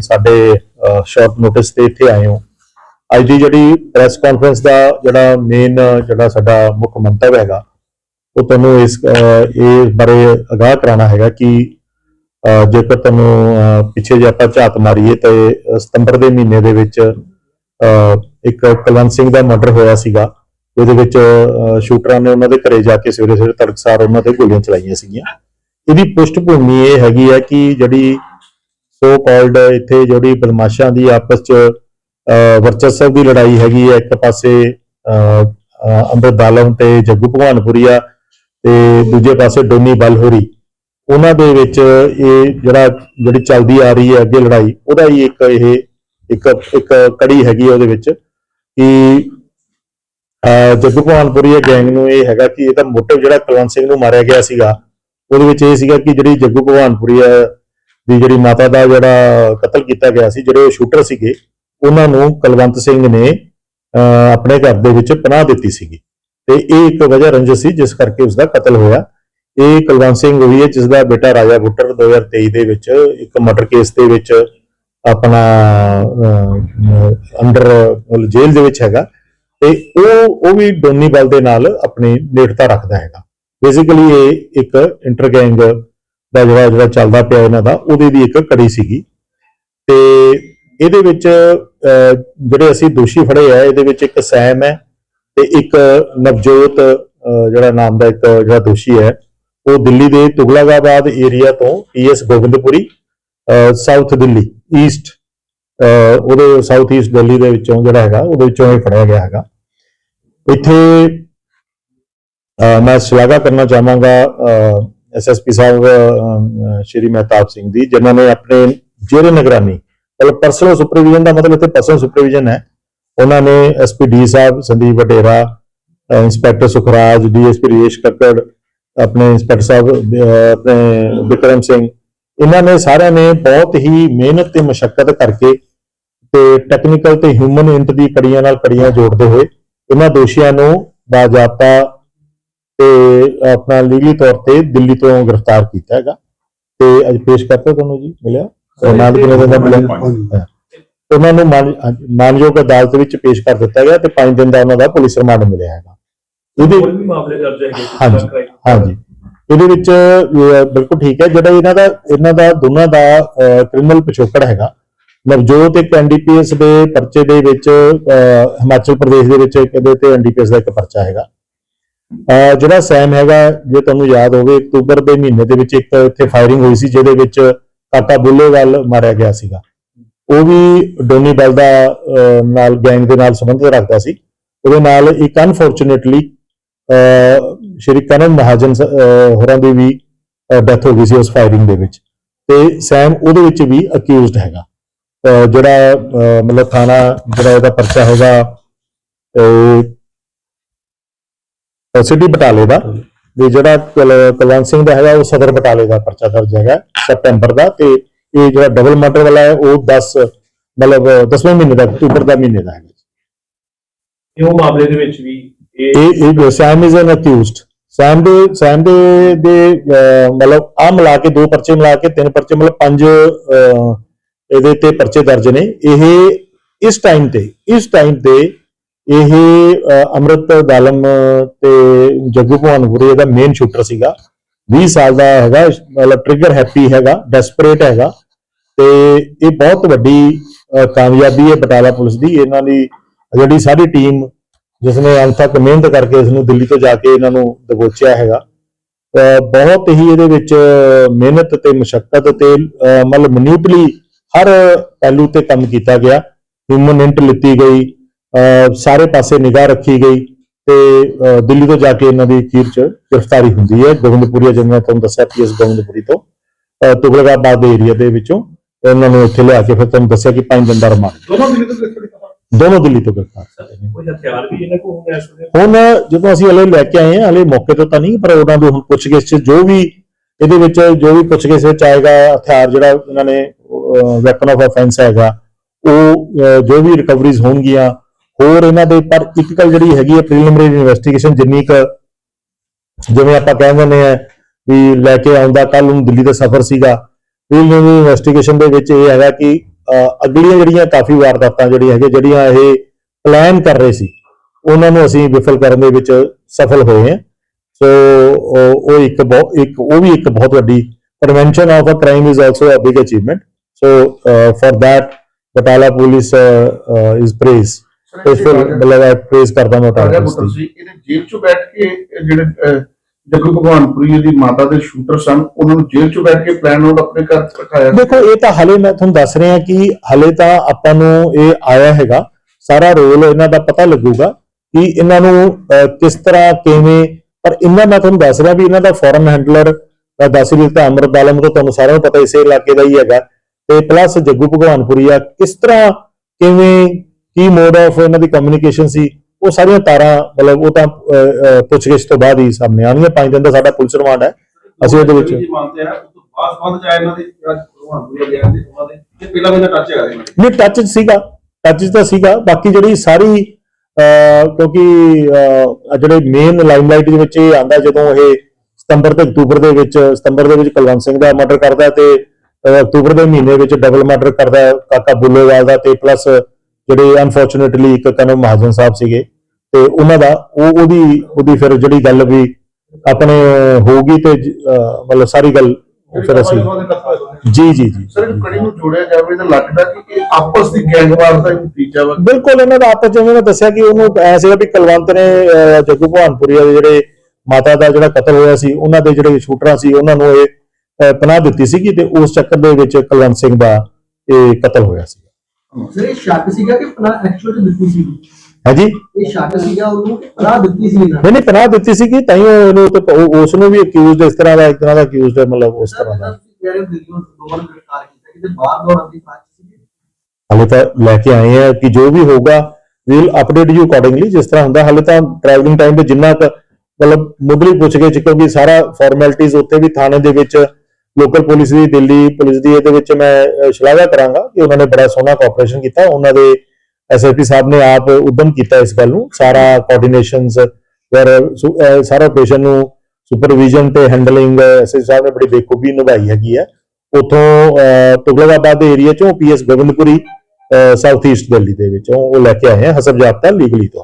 ਸਾਡੇ short notice ਤੇ ਇੱਥੇ ਆਏ ਹੋ। ਅੱਜ ਦੀ ਜਿਹੜੀ ਪ੍ਰੈਸ ਕਾਨਫਰੰਸ ਦਾ ਜਿਹੜਾ ਮੇਨ ਜਿਹੜਾ ਸਾਡਾ ਮੁੱਖ ਮੰਤਵ ਹੈਗਾ ਉਹ ਤੁਹਾਨੂੰ ਇਸ ਇਹ ਬਾਰੇ ਅਗਾਹ ਕਰਾਉਣਾ ਹੈਗਾ ਕਿ ਜੇਕਰ ਤੁਹਾਨੂੰ ਪਿੱਛੇ ਜੇ ਆਪਾਂ ਝਾਤ ਮਾਰੀਏ ਤੇ ਸਤੰਬਰ ਦੇ ਮਹੀਨੇ ਦੇ ਵਿੱਚ ਅਹ, ਇੱਕ ਕੁਲਵੰਤ ਸਿੰਘ ਦਾ ਮਰਡਰ ਹੋਇਆ ਸੀਗਾ ਜਿਹਦੇ ਵਿੱਚ ਅਹ, ਸ਼ੂਟਰਾਂ ਨੇ ਉਹਨਾਂ ਦੇ ਘਰੇ ਜਾ ਕੇ ਸਵੇਰੇ ਸਵੇਰੇ ਤੜਕਸਾਰ ਉਹਨਾਂ ਤੇ ਗੋਲੀਆਂ ਚਲਾਈਆਂ ਸੀਗੀਆਂ। ਇਹਦੀ ਪੁਸ਼ਟ ਭੂਮੀ ਇਹ ਹੈਗੀ ਹੈ ਕਿ ਜਿਹੜੀ ਸੋ ਕਾਲਡ ਇੱਥੇ ਜਿਹੜੀ ਬਦਮਾਸ਼ਾਂ ਦੀ ਆਪਸ ਚ ਵਰਚਸਵ ਦੀ ਲੜਾਈ ਹੈਗੀ ਹੈ ਇੱਕ ਪਾਸੇ ਅਹ, ਦਾਲਮ ਤੇ ਜੱਗੂ ਭਗਵਾਨਪੁਰੀਆ ਤੇ ਦੂਜੇ ਪਾਸੇ ਡੋਨੀ ਬਲਹੋਰੀ। ਉਹਨਾਂ ਦੇ ਵਿੱਚ ਇਹ ਜਿਹੜਾ ਜਿਹੜੀ ਚੱਲਦੀ ਆ ਰਹੀ ਹੈ ਅੱਗੇ ਲੜਾਈ ਉਹਦਾ ਹੀ ਇੱਕ ਇਹ ਇੱਕ ਇੱਕ ਕੜੀ ਹੈਗੀ ਹੈ ਉਹਦੇ ਵਿੱਚ ਕਿ ਅਹ, ਜੱਗੂ ਭਗਵਾਨਪੁਰੀਆ ਗੈਂਗ ਨੂੰ ਇਹ ਹੈਗਾ ਕਿ ਇਹਦਾ ਮੋਟਿਵ ਜਿਹੜਾ ਕੁਲਵੰਤ ਸਿੰਘ ਨੂੰ ਮਾਰਿਆ ਗਿਆ ਸੀਗਾ ਉਹਦੇ ਵਿੱਚ ਇਹ ਸੀਗਾ ਕਿ ਜਿਹੜੀ ਜੱਗੂ ਭਗਵਾਨਪੁਰੀਆ ਦੀ ਜਿਹੜੀ ਮਾਤਾ ਦਾ ਜਿਹੜਾ ਕਤਲ ਕੀਤਾ ਗਿਆ ਸੀ, ਜਿਹੜੇ ਸ਼ੂਟਰ ਸੀਗੇ, ਉਹਨਾਂ ਨੂੰ ਕੁਲਵੰਤ ਸਿੰਘ ਨੇ ਆਪਣੇ ਘਰ ਦੇ ਵਿੱਚ ਪਨਾਹ ਦਿੱਤੀ ਸੀਗੀ। ਤੇ ਇਹ ਇੱਕ ਵਜ੍ਹਾ ਰੰਜਿਸ਼ ਸੀ, ਜਿਸ ਕਰਕੇ ਉਸ ਦਾ ਕਤਲ ਹੋਇਆ। ਇਹ ਕੁਲਵੰਤ ਸਿੰਘ ਹੋਈ ਹੈ ਜਿਸ ਦਾ ਬੇਟਾ ਰਾਜਾ ਬੁੱਟਰ 2023 ਦੇ ਵਿੱਚ ਇੱਕ ਮਰਡਰ ਕੇਸ ਦੇ ਵਿੱਚ ਆਪਣਾ ਅੰਡਰ ਜੇਲ੍ਹ ਦੇ ਵਿੱਚ ਹੈਗਾ। ਤੇ ਉਹ ਉਹ ਵੀ ਡੋਨੀ ਬਲ ਦੇ ਨਾਲ ਆਪਣੀ ਨੇੜਤਾ ਰੱਖਦਾ ਹੈਗਾ। ਬੇਸਿਕਲੀ ਇਹ ਇੱਕ ਇੰਟਰ ਗੈਂਗ ਦਾ ਜਿਹੜਾ ਜਿਹੜਾ ਚੱਲਦਾ ਪਿਆ ਇਹਨਾਂ ਦਾ, ਉਹਦੇ ਦੀ ਇੱਕ ਕੜੀ ਸੀਗੀ। ਤੇ ਇਹਦੇ ਵਿੱਚ ਜਿਹੜੇ ਅਸੀਂ ਦੋਸ਼ੀ ਫੜੇ ਆ, ਇਹਦੇ ਵਿੱਚ ਇੱਕ ਸੈਮ ਹੈ ਤੇ ਇੱਕ ਨਵਜੋਤ ਜਿਹੜਾ ਨਾਮ ਦਾ ਇੱਕ ਜਿਹੜਾ ਦੋਸ਼ੀ ਹੈ, ਉਹ ਦਿੱਲੀ ਦੇ ਤੁਗਲਕਾਬਾਦ ਏਰੀਆ ਤੋਂ PS Gobindpuri south Delhi, east ਉਹਦੇ ਸਾਊਥ ਈਸਟ ਦਿੱਲੀ ਦੇ ਵਿੱਚੋਂ ਜਿਹੜਾ ਹੈਗਾ, ਉਹਦੇ ਵਿੱਚੋਂ ਇਹ ਫੜਿਆ ਗਿਆ ਹੈਗਾ। ਇੱਥੇ ਮੈਂ ਸ਼ਲਾਘਾ ਕਰਨਾ ਚਾਹਾਂਗਾ ਐਸਐਸਪੀ ਸਾਹਿਬ ਸ਼੍ਰੀ ਮਹਿਤਾਬ ਸਿੰਘ ਦੀ, ਜਿਨ੍ਹਾਂ ਨੇ ਆਪਣੇ ਜੇਰੇ ਨਿਗਰਾਨੀ, ਮਤਲਬ ਪਰਸਨਲ ਸੁਪਰਵੀਜ਼ਨ ਦਾ ਮਤਲਬ ਇੱਥੇ ਪਰਸਨਲ ਸੁਪਰਵੀਜ਼ਨ ਹੈ। ਉਹਨਾਂ ਨੇ SP D sahib, Sandeep Vadera inspector Sukhraj DSP Resh Kakkar ਆਪਣੇ ਇੰਸਪੈਕਟਰ ਸਾਹਿਬ ਆਪਣੇ ਵਿਕਰਮ ਸਿੰਘ, ਇਹਨਾਂ ਨੇ ਸਾਰਿਆਂ ਨੇ ਬਹੁਤ ਹੀ ਮਿਹਨਤ ਤੇ ਮਸ਼ੱਕਤ ਕਰਕੇ ਤੇ ਟੈਕਨੀਕਲ ਤੇ ਹਿਊਮਨ ਇੰਟ ਦੀ ਕੜੀਆਂ ਨਾਲ ਕੜੀਆਂ ਜੋੜਦੇ ਹੋਏ, ਇਹਨਾਂ ਦੋਸ਼ੀਆਂ ਨੂੰ ਬਾਜ਼ਾਬਤਾ ਤੇ ਆਪਣਾ ਲੀਗਲੀ ਤੌਰ ਤੇ ਦਿੱਲੀ ਤੋਂ ਗ੍ਰਿਫਤਾਰ ਕੀਤਾ ਹੈਗਾ। ਤੇ ਅੱਜ ਪੇਸ਼ ਕਰਤਾ ਤੁਹਾਨੂੰ ਜੀ ਮਿਲਿਆ? ਨਾਲ ਕਿਨੇ ਦਾ ਮਿਲਿਆ। ਉਹਨਾਂ ਨੂੰ ਮਾਨਯੋਗ ਅਦਾਲਤ ਵਿੱਚ ਪੇਸ਼ ਕਰ ਦਿੱਤਾ ਗਿਆ ਤੇ 5 ਦਿਨ ਦਾ ਉਹਨਾਂ ਦਾ ਪੁਲਿਸ ਰਿਮਾਂਡ ਮਿਲਿਆ ਹੈਗਾ। ਇਹਦੇ ਕੋਈ ਵੀ ਮਾਮਲੇ ਦਰਜ ਹੈਗੇ ਹਾਂਜੀ, ਹਾਂਜੀ ਇਹਦੇ ਵਿੱਚ ਬਿਲਕੁਲ ਠੀਕ ਹੈ। ਜਿਹੜਾ ਇਹਨਾਂ ਦਾ ਇਹਨਾਂ ਦਾ ਦੋਨਾਂ ਦਾ ਕ੍ਰਿਮੀਨਲ ਪਿਛੋਕੜ ਹੈਗਾ। ਨਵਜੋਤ ਇੱਕ ਐਨਡੀਪੀਐਸ ਦੇ ਪਰਚੇ ਦੇ ਵਿੱਚ ਹਿਮਾਚਲ ਪ੍ਰਦੇਸ਼ ਦੇ ਵਿੱਚ ਇੱਕ ਇਹਦੇ ਤੇ ਐਨਡੀਪੀਐਸ ਦਾ ਇੱਕ ਪਰਚਾ ਹੈਗਾ। ਜਿਹੜਾ ਸੈਮ ਹੈਗਾ, ਜੇ ਤੁਹਾਨੂੰ ਯਾਦ ਹੋਵੇ, ਅਕਤੂਬਰ ਦੇ ਮਹੀਨੇ ਦੇ ਵਿੱਚ ਇੱਕ ਇੱਥੇ ਫਾਇਰਿੰਗ ਹੋਈ ਸੀ, ਜਿਹਦੇ ਵਿੱਚ ਕਾਕਾ ਬੁੱਲੇਵਾਲ ਮਾਰਿਆ ਗਿਆ ਸੀਗਾ। ਉਹ ਵੀ ਡੋਨੀ ਬਲ ਦਾ ਨਾਲ ਗੈਂਗ ਦੇ ਨਾਲ ਸੰਬੰਧ ਰੱਖਦਾ ਸੀ। ਉਹਦੇ ਨਾਲ ਇੱਕ ਅਨਫੋਰਚੂਨੇਟਲੀ ਸ਼੍ਰੀ ਕਰਨ ਮਹਾਜਨ ਹੋਰਾਂ ਦੀ ਵੀ ਡੈਥ ਹੋ ਗਈ ਸੀ ਉਸ ਫਾਇਰਿੰਗ ਦੇ ਵਿੱਚ। ਤੇ ਸੈਮ ਉਹਦੇ ਵਿੱਚ ਵੀ ਅਕਿਊਜ਼ਡ ਹੈਗਾ। ਜਿਹੜਾ ਮਤਲਬ ਥਾਣਾ, ਜਿਹੜਾ ਉਹਦਾ ਪਰਚਾ ਹੈਗਾ ਸਿਟੀ ਬਟਾਲੇ ਦਾ ਤੇ ਜਿਹੜਾ ਕੁਲ- ਕੁਲਵੰਤ ਸਿੰਘ ਦਾ ਹੈਗਾ ਉਹ ਸਦਰ ਬਟਾਲੇ ਦਾ ਪਰਚਾ ਦਰਜ ਹੈਗਾ ਸਤੰਬਰ ਦਾ ਤੇ ਇਹ ਜਿਹੜਾ ਡਬਲ ਮਰਡਰ ਵਾਲਾ ਹੈ ਉਹ 10 ਮਤਲਬ 10ਵੇਂ ਮਹੀਨੇ ਦਾ ਅਕਤੂਬਰ ਦਾ ਮਹੀਨੇ ਦਾ ਹੈਗਾ ਇਹ ਉਹ ਮਾਮਲੇ ਦੇ ਵਿੱਚ ਵੀ ਇਹ ਇਹ ਸੈਮ ਇਜ਼ ਐਨ ਅਕਿਊਜ਼ਡ ਸੈਮ ਦੇ ਸੈਮ ਦੇ ਦੇ ਮਤਲਬ ਆ ਮਿਲਾ ਕੇ ਦੋ ਪਰਚੇ ਮਿਲਾ ਕੇ ਤਿੰਨ ਪਰਚੇ ਮਤਲਬ ਪੰਜ ਇਹਦੇ ਤੇ ਪਰਚੇ ਦਰਜ ਨੇ। ਇਹ ਇਸ ਟਾਈਮ ਤੇ ਇਸ ਟਾਈਮ ਤੇ ਇਹ ਅਹ, ਅੰਮ੍ਰਿਤ ਦਾਲਮ ਤੇ ਜੱਗੂ ਭਵਾਨਪੁਰੀ ਇਹਦਾ ਮੇਨ ਸ਼ੂਟਰ ਸੀਗਾ। 20 ਸਾਲ ਦਾ ਹੈਗਾ ਮਤਲਬ ਟ੍ਰਿਗਰ ਹੈਪੀ ਹੈਗਾ ਡੈਸਪਰੇਟ ਹੈਗਾ। ਤੇ ਇਹ ਬਹੁਤ ਵੱਡੀ ਕਾਮਯਾਬੀ ਹੈ ਬਟਾਲਾ ਪੁਲਿਸ ਦੀ। ਇਹਨਾਂ ਦੀ ਜਿਹੜੀ ਸਾਰੀ ਟੀਮ ਜਿਸ ਨੇ ਅੰਤ ਮਿਹਨਤ ਕਰਕੇ ਇਸ ਨੂੰ ਦਿੱਲੀ ਤੋਂ ਜਾ ਕੇ ਇਹਨਾਂ ਨੂੰ ਦਬੋਚਿਆ ਹੈਗਾ। ਅਹ ਬਹੁਤ ਹੀ ਇਹਦੇ ਵਿੱਚ ਮਿਹਨਤ ਤੇ ਮੁਸ਼ਕਲ ਤੇ ਮਤਲਬ ਮਨਿਊਟਲੀ ਹਰ ਪਹਿਲੂ ਤੇ ਕੰਮ ਕੀਤਾ ਗਿਆ। ਹਿਊਮਨ ਇੰਟ ਲਿੱਤੀ ਗਈ। ਸਾਰੇ ਪਾਸੇ ਨਿਗਾਹ ਰੱਖੀ ਗਈ ਤੇ ਦਿੱਲੀ ਤੋਂ ਜਾ ਕੇ ਇਹਨਾਂ ਦੀ ਅਖੀਰ ਚ ਗ੍ਰਿਫਤਾਰੀ ਹੁੰਦੀ ਹੈ ਗੋਬਿੰਦਪੁਰੀਆ ਜਿਵੇਂ ਤੁਹਾਨੂੰ ਦੱਸਿਆ ਪੀਐਸ ਗੋਬਿੰਦਪੁਰੀ ਤੋਂ ਤੁਗਲਕਾਬਾਦ ਦੇ ਏਰੀਆ ਦੇ ਵਿੱਚੋਂ ਇਹਨਾਂ ਨੂੰ ਇੱਥੇ ਲਿਆ ਕੇ ਫਿਰ ਤੁਹਾਨੂੰ ਦੱਸਿਆ ਕਿ 5 ਦਿਨ ਦਾ ਰਿਮਾਂਡ। ਦੋਨੋਂ ਦਿੱਲੀ ਤੋਂ ਗ੍ਰਿਫਤਾਰ ਕੀਤਾ ਦੋਨੋਂ ਦਿੱਲੀ ਤੋਂ ਗ੍ਰਿਫਤਾਰ। ਕੀਤੇ ਨੇ ਕੋਈ ਹਥਿਆਰ ਵੀ ਇਹਨਾਂ ਕੋਲ ਹੋਣੇ ਜਦੋਂ ਅਸੀਂ ਹਲੇ ਲੈ ਕੇ ਆਏ ਹਾਂ ਹਲੇ ਮੌਕੇ ਤੋਂ ਤਾਂ ਨਹੀਂ ਪਰ ਉਹਨਾਂ ਦੇ ਹੁਣ ਪੁੱਛਗਿੱਛ 'ਚ ਜੋ ਵੀ ਇਹਦੇ ਵਿੱਚ ਜੋ ਵੀ ਪੁੱਛਗਿੱਛ ਵਿੱਚ ਆਏਗਾ ਹਥਿਆਰ ਜਿਹੜਾ ਇਹਨਾਂ ਨੇ ਵੈਪਨ ਆਫ ਆਫੈਂਸ ਹੈਗਾ ਉਹ ਜੋ ਵੀ ਰਿਕਵਰੀਜ਼ ਹੋਣਗੀਆਂ ਹੋਰ ਇਹਨਾਂ ਦੇ ਪਰ ਇੱਕ ਗੱਲ ਜਿਹੜੀ ਹੈਗੀ ਹੈ ਪ੍ਰੀਲਿਮਿਨਰੀ ਇਨਵੈਸਟੀਗੇਸ਼ਨ ਜਿੰਨੀ ਕੁ ਜਿਵੇਂ ਆਪਾਂ ਕਹਿੰਦੇ ਨੇ ਆ ਵੀ ਲੈ ਕੇ ਆਉਂਦਾ ਕੱਲ ਨੂੰ ਦਿੱਲੀ ਦਾ ਸਫ਼ਰ ਸੀਗਾ ਪ੍ਰੀਲਿਮਿਨਰੀ ਇਨਵੈਸਟੀਗੇਸ਼ਨ ਦੇ ਵਿੱਚ ਇਹ ਹੈਗਾ ਕਿ ਅਗਲੀਆਂ ਜਿਹੜੀਆਂ ਕਾਫੀ ਵਾਰਦਾਤਾਂ ਜਿਹੜੀਆਂ ਹੈਗੇ ਜਿਹੜੀਆਂ ਇਹ ਪਲਾਨ ਕਰ ਰਹੇ ਸੀ ਉਹਨਾਂ ਨੂੰ ਅਸੀਂ ਵਿਫਲ ਕਰਨ ਦੇ ਵਿੱਚ ਸਫਲ ਹੋਏ ਹਾਂ। ਸੋ ਉਹ ਇੱਕ ਬਹੁਤ ਇੱਕ ਉਹ ਵੀ ਇੱਕ ਬਹੁਤ ਵੱਡੀ prevention of a crime is also a big achievement so uh, for that Batala police is praise ਇਸ ਫਿਰ ਮਤਲਬ ਪ੍ਰੇਜ਼ ਕਰਦਾ ਮੈਂ ਰਾਜਾ ਪੁਲਿਸ ਸੀ ਇਹਨੇ ਜੇਲ੍ਹ 'ਚ ਬੈਠ ਕੇ ਇਹ ਜਿਹੜੇ ਅਹ, ਜੱਗੂ ਭਗਵਾਨਪੁਰੀ ਦੀ ਮਾਤਾ ਦੇ ਸ਼ੂਟਰ ਸਨ ਉਹਨਾਂ ਨੂੰ ਜੇਲ੍ਹ 'ਚ ਬੈਠ ਕੇ ਪਲਾਨ ਆਊਟ ਆਪਣੇ ਘਰ 'ਚ ਰਖਾਇਆ। ਦੇਖੋ ਇਹ ਤਾਂ ਹਲੇ ਮੈਂ ਤੁਹਾਨੂੰ ਦੱਸ ਰਿਹਾ ਕਿ ਹਲੇ ਤਾਂ ਆਪਾਂ ਨੂੰ ਇਹ ਆਇਆ ਹੈਗਾ। ਸਾਰਾ ਰੋਲ ਇਹਨਾਂ ਦਾ ਪਤਾ ਲੱਗੂਗਾ ਕਿ ਇਹਨਾਂ ਨੂੰ ਅਹ, ਕਿਸ ਤਰ੍ਹਾਂ ਕਿਵੇਂ ਪਰ ਇਹਨਾਂ ਮੈਂ ਤੁਹਾਨੂੰ ਦੱਸ ਰਿਹਾ ਵੀ ਇਹਨਾਂ ਦਾ ਫੋਰਨ ਹੈਂਡਲਰ ਦਾ ਦੱਸ ਵੀ ਤਾਂ ਅਮਰਤ ਆਲਮ ਤੋਂ ਤੁਹਾਨੂੰ ਸਾਰਿਆਂ ਨੂੰ ਪਤਾ ਇਸੇ ਇਲਾਕੇ ਦਾ ਹੀ ਹੈਗਾ। ਤੇ ਪਲੱਸ ਜੱਗੂ ਭਗਵਾਨਪੁਰੀ ਆ ਕਿਸ ਤਰ੍ਹਾਂ ਕਿਵੇਂ ਕੀ ਮੋਡ ਆਫ ਇਹਨਾਂ ਦੀ ਕਮਿਊਨੀਕੇਸ਼ਨ ਸੀ ਉਹ ਸਾਰੀਆਂ ਤਾਰਾਂ ਮਤਲਬ ਉਹ ਤਾਂ ਪੁੱਛਗਿੱਛ ਤੋਂ ਬਾਅਦ ਹੀ ਸਾਹਮਣੇ ਆਉਣਗੀਆਂ ਪੰਜ ਦਿਨ ਦਾ ਸਾਡਾ ਪੁਲਿਸ ਰਿਮਾਂਡ ਹੈ ਅਸੀਂ ਉਹਦੇ ਵਿੱਚ ਨਹੀਂ ਟੱਚ ਸੀਗਾ ਟੱਚ ਤਾਂ ਸੀਗਾ ਬਾਕੀ ਜਿਹੜੀ ਸਾਰੀ ਕਿਉਂਕਿ ਜਿਹੜੇ ਮੇਨ ਲਾਈਮਲਾਈਟ ਦੇ ਵਿੱਚ ਇਹ ਆਂਦਾ ਜਦੋਂ ਇਹ ਸਤੰਬਰ ਤੇ ਅਕਤੂਬਰ ਦੇ ਵਿੱਚ ਸਤੰਬਰ ਦੇ ਵਿੱਚ ਕੁਲਵੰਤ ਸਿੰਘ ਦਾ ਮਰਡਰ ਕਰਦਾ ਤੇ ਅਕਤੂਬਰ ਦੇ ਮਹੀਨੇ ਵਿੱਚ ਡਬਲ ਮਰਡਰ ਕਰਦਾ ਕਾਕਾ ਬੁੱਲੋਵਾਲ ਦਾ ਤੇ ਪਲੱਸ ਜਿਹੜੇ ਅਨਫੋਰਚੂਨੇਟਲੀ ਇੱਕ ਕਨਮ ਮਹਾਜਨ ਸਾਹਿਬ ਸੀਗੇ ਤੇ ਉਹਨਾਂ ਦਾ ਉਹ ਉਹਦੀ ਉਹਦੀ ਫਿਰ ਜਿਹੜੀ ਗੱਲ ਵੀ ਆਪਣੇ ਹੋਊਗੀ ਤੇ ਮਤਲਬ ਸਾਰੀ ਗੱਲ ਫਿਰ ਅਸੀਂ ਜੀ ਜੀ ਜੀ। ਸਰ ਕੜੀ ਨੂੰ ਜੋੜਿਆ ਜਾਵੇ ਤਾਂ ਲੱਗਦਾ ਕਿ ਇਹ ਆਪਸ ਦੀ ਗੈਂਗਵਾਰ ਦਾ ਨਤੀਜਾ ਵਾ। ਬਿਲਕੁਲ ਇਹਨਾਂ ਦਾ ਆਪਸ ਜਿਵੇਂ ਮੈਂ ਦੱਸਿਆ ਕਿ ਉਹਨੂੰ ਐ ਸੀਗਾ ਵੀ ਕੁਲਵੰਤ ਨੇ ਜੱਗੂ ਭਵਾਨਪੁਰੀ ਦੇ ਜਿਹੜੇ ਮਾਤਾ ਦਾ ਜਿਹੜਾ ਕਤਲ ਹੋਇਆ ਸੀ ਉਹਨਾਂ ਦੇ ਜਿਹੜੇ ਸ਼ੂਟਰਾਂ ਸੀ ਉਹਨਾਂ ਨੂੰ ਇਹ ਪਨਾਹ ਦਿੱਤੀ ਸੀਗੀ ਤੇ ਉਸ ਚੱਕਰ ਦੇ ਵਿੱਚ ਕੁਲਵੰਤ ਸਿੰਘ ਦਾ ਇਹ ਕਤਲ ਹੋਇਆ ਸੀ। ਸਰ ਇਹ ਸ਼ੱਕ ਸੀਗਾ ਕਿ ਪਨਾਹ ਐਕਚੁਅਲ ਚ ਦਿੱਤੀ ਸੀ। ਹੈ ਜੀ ਇਹ ਸ਼ੱਕ ਸੀਗਾ ਉਹਨੂੰ ਕਿ ਪਨਾਹ ਦਿੱਤੀ ਸੀ ਇਹਨਾਂ ਨਹੀਂ ਨਹੀਂ ਪਨਾਹ ਦਿੱਤੀ ਸੀਗੀ ਤਾਂ ਹੀ ਉਹ ਇਹਨੂੰ ਤੇ ਉਹ- ਉਸ ਨੂੰ ਵੀ ਅਕਿਊਜ਼ਡ ਇਸ ਤਰ੍ਹਾਂ ਦਾ ਇੱਕ ਤਰ੍ਹਾਂ ਦਾ ਅਕਿਊਜ਼ਡ ਮਤਲਬ ਉਸ ਤਰ੍ਹਾਂ ਦਾ। ਜਿਹੜੇ ਦਿੱਲੀੋਂ ਦੋਵਾਂ ਨੂੰ ਗ੍ਰਿਫਤਾਰ ਕੀਤਾ ਕਿਤੇ ਬਾਹਰ ਦੌੜਨ ਦੀ ਸਾਜ਼ਿਸ਼ ਸੀ ਹਾਲੇ ਤਾਂ ਲੈ ਕੇ ਆਏ ਆ ਕਿ ਜੋ ਵੀ ਹੋਊਗਾ ਵੀਲ ਅਪਡੇਟ ਯੂ ਅਕੋਰਡਿੰਗਲੀ ਜਿਸ ਤਰ੍ਹਾਂ ਹੁੰਦਾ ਹਾਲੇ ਤਾਂ ਟਰੈਵਲਿੰਗ ਟਾਈਮ ਤੇ ਜਿੰਨਾ ਮਤਲਬ ਮੁੱਢਲੀ ਪੁੱਛ ਗਏ ਕਿਉਂਕਿ ਸਾਰਾ ਫਾਰਮੈਲਿਟੀਜ਼ ਉੱਥੇ ਵੀ ਥਾਣੇ ਦੇ ਵਿੱਚ ਲੋਕਲ ਪੁਲਿਸ ਦੀ, ਦਿੱਲੀ ਪੁਲਿਸ ਦੀ ਇਹਦੇ ਵਿੱਚ ਮੈਂ ਸ਼ਲਾਘਾ ਕਰਾਂਗਾ ਕਿ ਉਹਨਾਂ ਨੇ ਬੜਾ ਸੋਹਣਾ ਕੋਆਪਰੇਸ਼ਨ ਕੀਤਾ। ਉਹਨਾਂ ਦੇ ਐਸਐਸਪੀ ਸਾਹਿਬ ਨੇ ਆਪ ਉਦਮ ਕੀਤਾ ਇਸ ਗੱਲ ਨੂੰ। ਸਾਰਾ ਕੋਆਰਡੀਨੇਸ਼ਨਸ ਵਰ ਸਾਰਾ ਆਪਰੇਸ਼ਨ ਨੂੰ ਸੁਪਰਵਿਜ਼ਨ ਤੇ ਹੈਂਡਲਿੰਗ ਐਸਐਸਪੀ ਸਾਹਿਬ ਨੇ ਬੜੀ ਬੇਖੂਬੀ ਨਿਭਾਈ ਹੈਗੀ ਹੈ ਉਥੋਂ ਤੁਗਲਕਾਬਾਦ ਦੇ ਏਰੀਆ ਚੋਂ PS Gobindpuri south east Delhi ਦੇ ਵਿੱਚੋਂ ਉਹ ਲੈ ਕੇ ਆਏ ਆ ਹਸਬ ਜਾਬਤਾ ਲੀਗਲੀ ਤੋਂ।